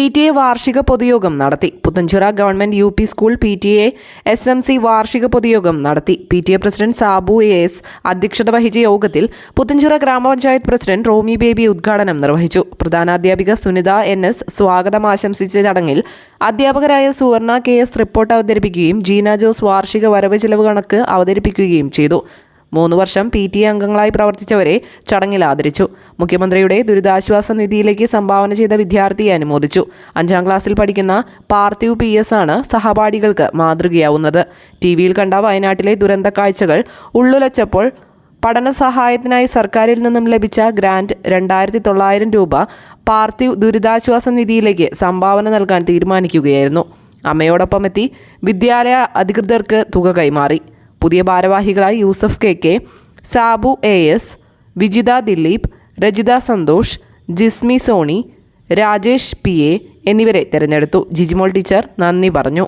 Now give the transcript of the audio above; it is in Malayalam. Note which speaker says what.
Speaker 1: പി ടി എ വാർഷിക പൊതുയോഗം നടത്തി. Puthenchira government U P school P T A S M C വാർഷിക പൊതുയോഗം നടത്തി. P T A president Sabu A S അധ്യക്ഷത വഹിച്ച യോഗത്തിൽ പുത്തഞ്ചിറ ഗ്രാമപഞ്ചായത്ത് പ്രസിഡന്റ് റോമി ബേബി ഉദ്ഘാടനം നിർവഹിച്ചു. പ്രധാനാധ്യാപിക സുനിത എൻ എസ് സ്വാഗതം ആശംസിച്ച ചടങ്ങിൽ അധ്യാപകരായ സുവർണ കെ എസ് റിപ്പോർട്ട് അവതരിപ്പിക്കുകയും ജീന ജോസ് വാർഷിക വരവ് ചെലവ് കണക്ക് അവതരിപ്പിക്കുകയും ചെയ്തു. മൂന്ന് വർഷം പി ടി അംഗങ്ങളായി പ്രവർത്തിച്ചവരെ ചടങ്ങിൽ ആദരിച്ചു. മുഖ്യമന്ത്രിയുടെ ദുരിതാശ്വാസ നിധിയിലേക്ക് സംഭാവന ചെയ്ത വിദ്യാർത്ഥിയെ അനുമോദിച്ചു. അഞ്ചാം ക്ലാസ്സിൽ പഠിക്കുന്ന പാർത്ഥിവ് പി എസ് ആണ് സഹപാഠികൾക്ക് മാതൃകയാവുന്നത്. ടി വിയിൽ കണ്ട വയനാട്ടിലെ ദുരന്ത കാഴ്ചകൾ ഉള്ളുലച്ചപ്പോൾ പഠന സഹായത്തിനായി സർക്കാരിൽ നിന്നും ലഭിച്ച ഗ്രാന്റ് രണ്ടായിരത്തി തൊള്ളായിരം രൂപ പാർത്ഥിവ് ദുരിതാശ്വാസ നിധിയിലേക്ക് സംഭാവന നൽകാൻ തീരുമാനിക്കുകയായിരുന്നു. അമ്മയോടൊപ്പം എത്തി വിദ്യാലയ അധികൃതർക്ക് തുക കൈമാറി. പുതിയ ഭാരവാഹികളായി Yusuf K K Sabu A S Vijitha Dileep Rajitha Santhosh Jismi Soni Rajesh P A എന്നിവരെ തിരഞ്ഞെടുത്തു. ജിജിമോൾ ടീച്ചർ നന്ദി പറഞ്ഞു.